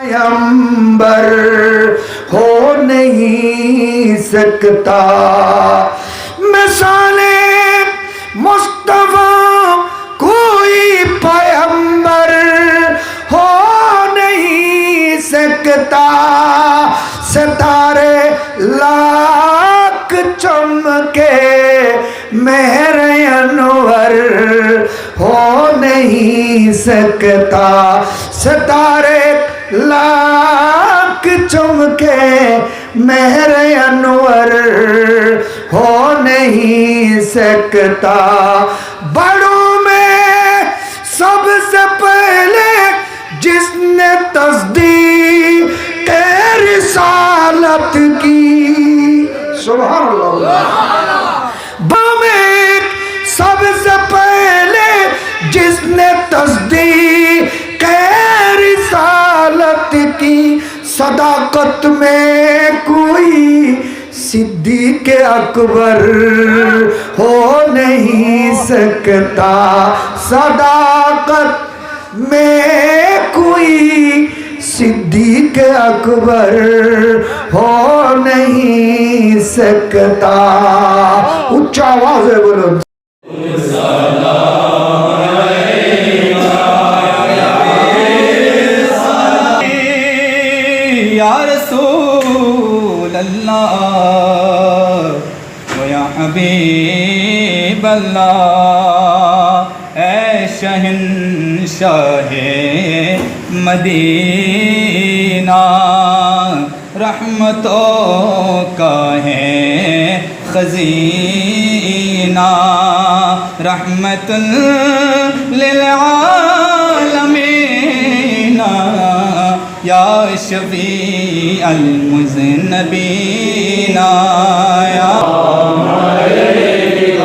پیمبر ہو نہیں سکتا۔ مثال مصطفیٰ، کوئی پیمبر ہو نہیں سکتا۔ ستارے لاکھ چمکے مہر انور ہو نہیں سکتا۔ ستارے لاکھ چمکے مہر انور ہو نہیں سکتا۔ بڑوں میں سب سے پہلے جس نے تصدیق رسالت کی۔ سبحان اللہ۔ بم سب سے پہلے جس نے تصدیق کی صداقت میں کوئی صدیق اکبر ہو نہیں سکتا۔ صداقت میں کوئی صدیق اکبر ہو نہیں سکتا۔ اچھا واضح بلو بولو۔ رسول الله ويا حبيب الله اے شہنشاہ مدینہ رحمتوں کا ہے خزینہ رحمت للعالمین يا شفيع المذنبين يا عليك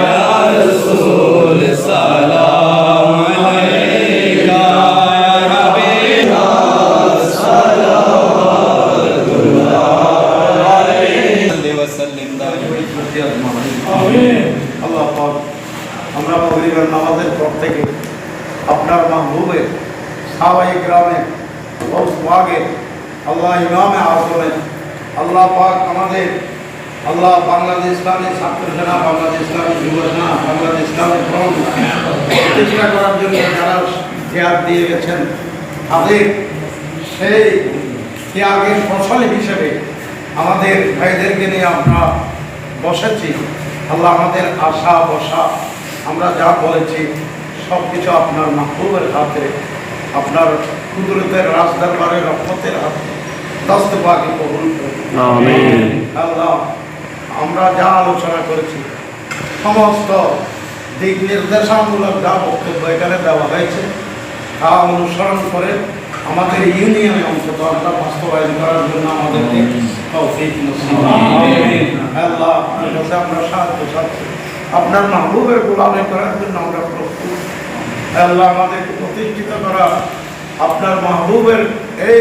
يا رسول السلام عليك يا حبيب صلوات الله عليه وسلم آمين الله পাক আমরা মগরিবের নামাজের পর থেকে আপনার মাহবুবের সাহাবায়ে গ্রামে আগে আল্লাহ ইমামে আসলেন আল্লাহ পাক আমাদের, আল্লাহ বাংলাদেশ ইসলামী ছাত্র সেনা, বাংলাদেশ ইসলামী যুব সেনা, বাংলাদেশ ইসলামী ফ্রন্ট প্রতিষ্ঠা করার জন্য যারা ত্যাগ দিয়ে গেছেন, তাদের সেই ত্যাগের ফসল হিসেবে আমাদের ভাইদেরকে নিয়ে আমরা বসেছি। আল্লাহ আমাদের আশা বসা আমরা যা বলেছি সব কিছু আপনার মাহবুবের হাতে আপনার কুদরতের রাজদরবারের রহমতের হাতে কবুল আল্লাহ আমরা যা আলোচনা করেছি সমস্ত দিক নির্দেশামূলক যা বক্তব্য এখানে দেওয়া হয়েছে তা অনুসরণ করে আমাদের ইউনিয়নে অন্তত আমরা বাস্তবায়ন করার জন্য আমাদেরকে করুন। আল্লাহ আমরা সাহায্য চাচ্ছি। আপনার মাহবুবের গোলামে করার জন্য আমরা আল্লাহ আমাদেরকে প্রতিষ্ঠিত করা আপনার মাহবুবের এই